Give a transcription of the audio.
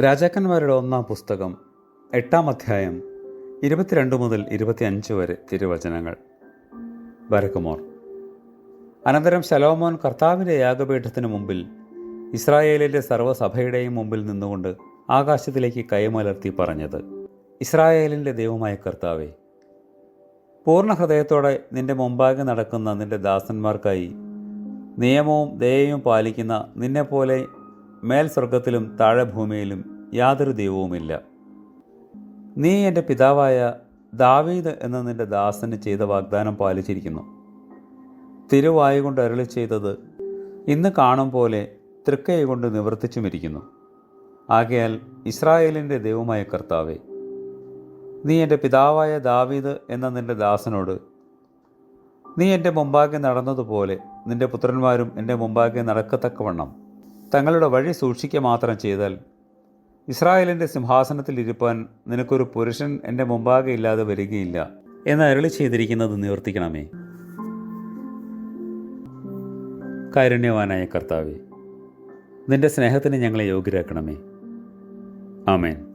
രാജാക്കന്മാരുടെ ഒന്നാം പുസ്തകം എട്ടാം അധ്യായം ഇരുപത്തിരണ്ട് മുതൽ ഇരുപത്തിയഞ്ച് വരെ തിരുവചനങ്ങൾ. വരക്കുമോർ. അനന്തരം ശലോമോൻ കർത്താവിന്റെ യാഗപീഠത്തിന് മുമ്പിൽ ഇസ്രായേലിന്റെ സർവസഭയുടെയും മുമ്പിൽ നിന്നുകൊണ്ട് ആകാശത്തിലേക്ക് കൈമലർത്തി പറഞ്ഞത് ഇസ്രായേലിന്റെ ദൈവമായ കർത്താവേ പൂർണ ഹൃദയത്തോടെ നിന്റെ മുമ്പാകെ നടക്കുന്ന നിന്റെ ദാസന്മാർക്കായി നിയമവും ദയയും പാലിക്കുന്ന നിന്നെപ്പോലെ മേൽ സ്വർഗത്തിലും താഴെ ഭൂമിയിലും യാതൊരു ദൈവവുമില്ല. നീ എന്റെ പിതാവായ ദാവീദ് എന്ന നിന്റെ ദാസന് ചെയ്ത വാഗ്ദാനം പാലിച്ചിരിക്കുന്നു. തിരുവായു കൊണ്ട് അരളി ചെയ്തത് ഇന്ന് കാണും പോലെ തൃക്കൈ കൊണ്ട് നിവർത്തിച്ചുമിരിക്കുന്നു ആകയാൽ ഇസ്രായേലിന്റെ ദൈവമായ കർത്താവേ നീ എന്റെ പിതാവായ ദാവീദ് എന്ന നിന്റെ ദാസനോട് നീ എന്റെ മുമ്പാകെ നടന്നതുപോലെ നിന്റെ പുത്രന്മാരും എന്റെ മുമ്പാകെ നടക്കത്തക്കവണ്ണം തങ്ങളുടെ വഴി സൂക്ഷിക്കുക മാത്രം ചെയ്താൽ ഇസ്രായേലിന്റെ സിംഹാസനത്തിൽ ഇരുപ്പാൻ നിനക്കൊരു പുരുഷൻ എന്റെ മുമ്പാകെ ഇല്ലാതെ വരികയില്ല എന്ന് അരളി ചെയ്തിരിക്കുന്നത് നിവർത്തിക്കണമേ. കാരുണ്യവാനായ കർത്താവേ നിന്റെ സ്നേഹത്തിന് ഞങ്ങളെ യോഗ്യരാക്കണമേ. ആമേൻ.